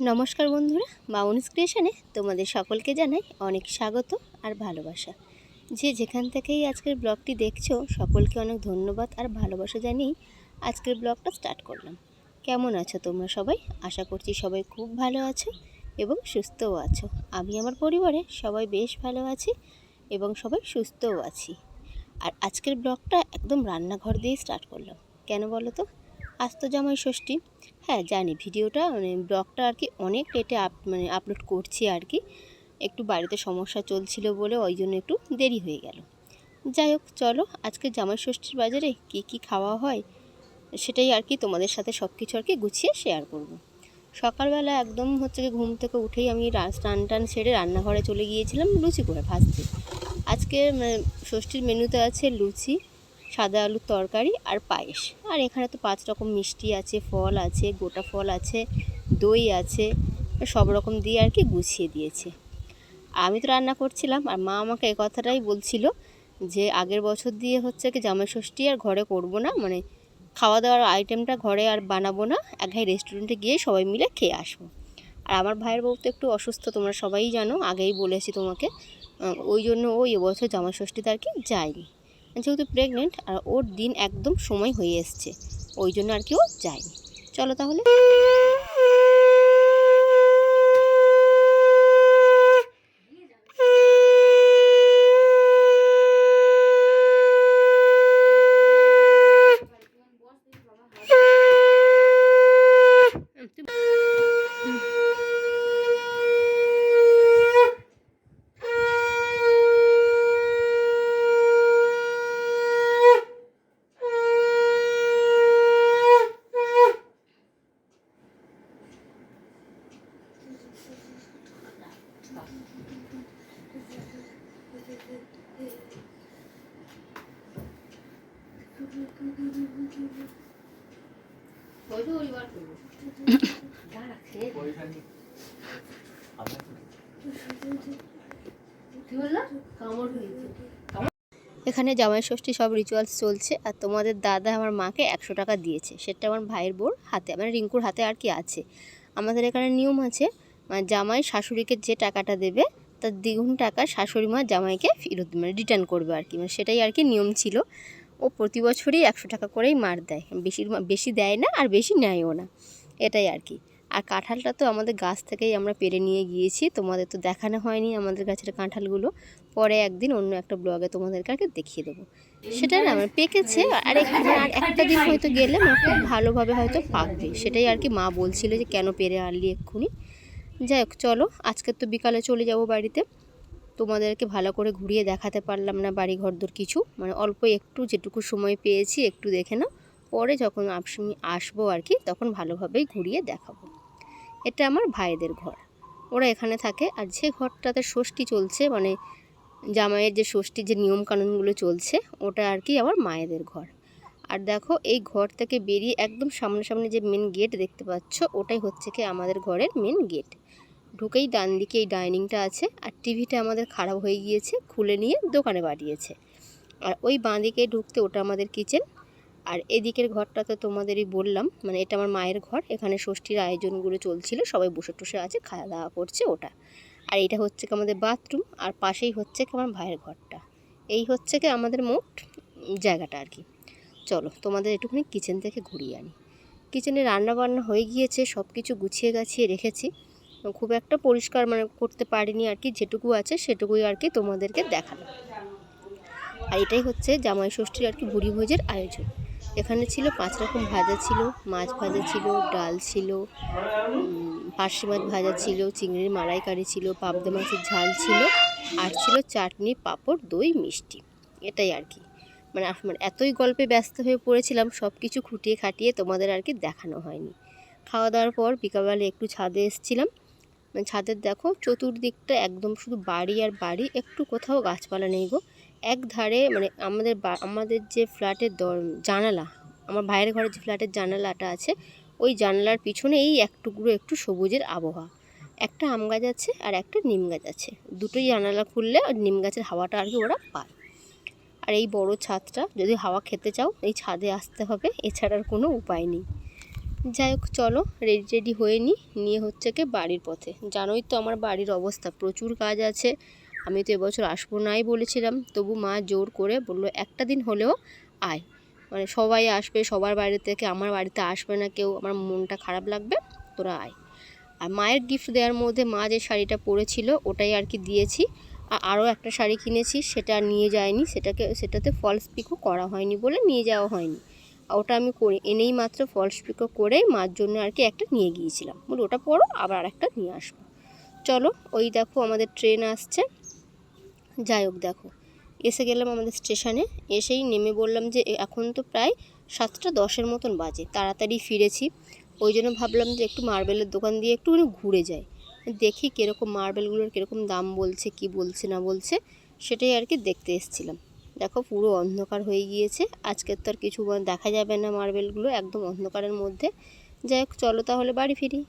নমস্কার বন্ধুরা বাউন্স ক্রিয়েশনে তোমাদের সকলকে জানাই অনেক স্বাগত আর ভালোবাসা। যে যেখান থেকেই আজকের ব্লগটি দেখছ, সকলকে অনেক ধন্যবাদ আর ভালোবাসা জানিয়েই আজকের ব্লগটা স্টার্ট করলাম। কেমন আছো তোমরা সবাই? আশা করছি সবাই খুব ভালো আছো এবং সুস্থও আছো। আমি আমার পরিবারে সবাই বেশ ভালো আছি এবং সবাই সুস্থও আছি। আর আজকের ব্লগটা একদম রান্নাঘর দিয়েই স্টার্ট করলাম। কেন বলো তো? আজ তো জামাই ষষ্ঠী। হ্যাঁ জানি ভিডিওটা মানে ব্লগটা আর কি অনেক লেটে আপ মানে আপলোড করছি আর কি। একটু বাড়িতে সমস্যা চলছিল বলে ওই জন্য একটু দেরি হয়ে গেল। যাই হোক, চলো, আজকে জামাই ষষ্ঠীর বাজারে কী কী খাওয়া হয়, সেটাই আর কি তোমাদের সাথে সব কিছু আর কি গুছিয়ে শেয়ার করব। সকালবেলা একদম হচ্ছে কি ঘুম থেকে উঠেই আমি স্নান টান সেরে রান্নাঘরে চলে গিয়েছিলাম লুচি করে ভাজতে। আজকে মানে ষষ্ঠীর মেনুতে আছে লুচি সাদা আলুর তরকারি আর পায়েস। আর এখানে তো পাঁচ রকম মিষ্টি আছে, ফল আছে, গোটা ফল আছে, দই আছে, সব রকম দিয়ে আর কি গুছিয়ে দিয়েছে। আমি তো রান্না করছিলাম আর মা আমাকে এই কথাটাই বলছিল যে আগের বছর দিয়ে হচ্ছে কি জামাই ষষ্ঠী আর ঘরে করব না মানে খাওয়া দাওয়ার আইটেমটা ঘরে আর বানাবো না একঘাই রেস্টুরেন্টে গিয়ে সবাই মিলে খেয়ে আসব। আর আমার ভাইয়ের বউ তো একটু অসুস্থ, তোমরা সবাই জানো, আগেই বলেছি তোমাকে ওই জন্য ও এবছর জামাই ষষ্ঠীতে আর কি যায়নি। যেহেতু প্রেগনেন্ট আর ওর দিন একদম সময় হয়ে এসছে, ওই জন্য আর কেউ যায়নি। চলো তাহলে। এখানে জামাই ষষ্ঠী সব রিচুয়ালস চলছে, আর তোমাদের দাদা আমার মাকে একশো টাকা দিয়েছে। সেটা আমার ভাইয়ের বোর হাতে মানে রিঙ্কুর হাতে আর কি আছে। আমাদের এখানে নিয়ম আছে মানে জামাই শাশুড়িকে যে টাকাটা দেবে, তার দ্বিগুণ টাকা শাশুড়ি মা জামাইকে ফেরত মানে রিটার্ন করবে আর কি। মানে সেটাই আর কি নিয়ম ছিল। ও প্রতি বছরই একশো টাকা করেই মার দেয়। বেশি বেশি দেয় না আর বেশি নেয়ও না। এটাই আর কি। আর কাঁঠালটা তো আমাদের গাছ থেকেই আমরা পেরে নিয়ে গিয়েছি। তোমাদের তো দেখানো হয়নি আমাদের গাছের কাঁঠালগুলো। পরে একদিন অন্য একটা ব্লগে তোমাদেরকে আর দেখিয়ে দেবো। সেটা না মানে পেকেছে আর আর একটা দিন হয়তো গেলে মানে খুব ভালোভাবে হয়তো পাকবে। সেটাই আর কি মা বলছিল যে কেন পেরে আনলি এক্ষুনি। যাই হোক, চলো, আজকে তো বিকালে চলে যাব বাড়িতে। তোমাদেরকে ভালো করে ঘুরিয়ে দেখাতে পারলাম না বাড়ি ঘরদোর কিছু। মানে অল্প একটু যেটুকু সময় পেয়েছি, একটু দেখে নাও। পরে যখন আমি আসব আর কি, তখন ভালোভাবেই ঘুরিয়ে দেখাবো। এটা আমার ভাইদের ঘর। ওরা এখানে থাকে আর যে ঘরটাতে ষষ্ঠী চলছে মানে জামাইয়ের যে ষষ্ঠীর যে নিয়মকানুনগুলো চলছে, ওটা আর কি আমার মায়েদের ঘর। আর দেখো, এই ঘর থেকে বেরিয়ে একদম সামনাসামনি যে মেন গেট দেখতে পাচ্ছ, ওটাই হচ্ছে কি আমাদের ঘরের মেন গেট ঢুকেই ডান দিকে এই ডাইনিংটা আছে আর টিভিটা আমাদের খারাপ হয়ে গিয়েছে, খুলে নিয়ে দোকানে পাঠিয়েছে আর ওই বাঁ দিকে ঢুকতে ওটা আমাদের কিচেন। আর এদিকের ঘরটা তো তোমাদেরই বললাম মানে এটা আমার মায়ের ঘর, এখানে ষষ্ঠীর আয়োজনগুলো চলছিল, সবাই বসে টসে আছে, খাওয়া দাওয়া করছে ওটা। আর এটা হচ্ছে কি আমাদের বাথরুম, আর পাশেই হচ্ছে কি আমার ভাইয়ের ঘরটা। এই হচ্ছে কি আমাদের মোট জায়গাটা আর কি। চলো তোমাদের একটুখানি কিচেন থেকে ঘুরিয়ে আনি। কিচেনে রান্না বান্না হয়ে গিয়েছে সব কিছু গুছিয়ে গাছিয়ে রেখেছি। খুব একটা পরিষ্কার মানে করতে পারিনি আর কি, যেটুকু আছে সেটুকুই আর কি তোমাদেরকে দেখানো আর এটাই হচ্ছে জামাই ষষ্ঠীর আর কি ভুড়ি ভোজের আয়োজন। এখানে ছিল পাঁচ রকম ভাজা ছিল, মাছ ভাজা ছিল, ডাল ছিল পার্শে মাছ ভাজা ছিল, চিংড়ির মালাইকারি ছিল, পাবদা মাছের ঝাল ছিল, আর ছিল চাটনি, পাঁপড়, দই, মিষ্টি। এটাই আর কি। মানে আস- মানে এতই গল্পে ব্যস্ত হয়ে পড়েছিলাম সব কিছু খুঁটিয়ে খাটিয়ে তোমাদের আর কি দেখানো হয়নি। খাওয়া দাওয়ার পর বিকালবেলা একটু ছাদে এসেছিলাম ছাদের দেখো, চতুর্দিকটা একদম শুধু বাড়ি আর বাড়ি, একটু কোথাও গাছপালা নেই গো। এক ধারে মানে আমাদের আমাদের যে ফ্ল্যাটের দর- জানালা, আমার ভাইয়ের ঘরে যে ফ্ল্যাটের জানালাটা আছে, ওই জানালার পিছনে এই এক টুকরো একটু সবুজের আবহাওয়া। একটা আম গাছ আছে আর একটা নিম গাছ আছে। দুটোই জানালা খুললে আর নিম গাছের হাওয়াটা আর কি ওরা পায়। আর এই বড় ছাদটা, যদি হাওয়া খেতে চাও, এই ছাদে আসতে হবে, এছাড়া আর কোনো উপায় নেই। যাই হোক, চলো, রেডি রেডি হয়ে নিই নিয়ে হচ্ছে কি বাড়ির পথে। জানোই তো আমার বাড়ির অবস্থা, প্রচুর কাজ আছে। আমি তো এবছর আসব নাই বলেছিলাম। তবু মা জোর করে বলল, একটা দিন হলেও আয়। মানে সবাই আসবে, সবার বাড়ি থেকে আমার বাড়িতে আসবে না কেউ। আমার মনটা খারাপ লাগবে, তোরা আয়। আর মায়ের গিফট দেওয়ার মধ্যে মা যে শাড়িটা পরেছিল, ওটাই আর কি দিয়েছি। আর আরও একটা শাড়ি কিনেছি, সেটা নিয়ে যায়নি। সেটাকে, সেটাতে ফলস পিকও করা হয়নি বলে নিয়ে যাওয়া হয়নি। ওটা আমি করে, এনেই মাত্র ফলস পিকো করে মার জন্য আর কি একটা নিয়ে গিয়েছিলাম। বলে ওটা পরো, আবার আরেকটা নিয়ে আসব। চলো, ওই দেখো আমাদের ট্রেন আসছে। যাই হোক দেখো, এসে গেলাম আমাদের স্টেশনে এসেই নেমে বললাম যে এখন তো প্রায় সাতটা দশের মতন বাজে, তাড়াতাড়ি ফিরেছি। ওই জন্য ভাবলাম যে, একটু মার্বেলের দোকান দিয়ে একটুখানি ঘুরে যাই। দেখি কীরকম মার্বেলগুলোর কীরকম দাম বলছে, কি বলছে, না বলছে, সেটাই আর কি দেখতে এসেছিলাম। দেখো পুরো অন্ধকার হয়ে গিয়েছে। আজকের তো আর কিছু দেখা যাবে না মার্বেলগুলো একদম অন্ধকারের মধ্যে। যাই হোক, চলো তাহলে বাড়ি ফিরি।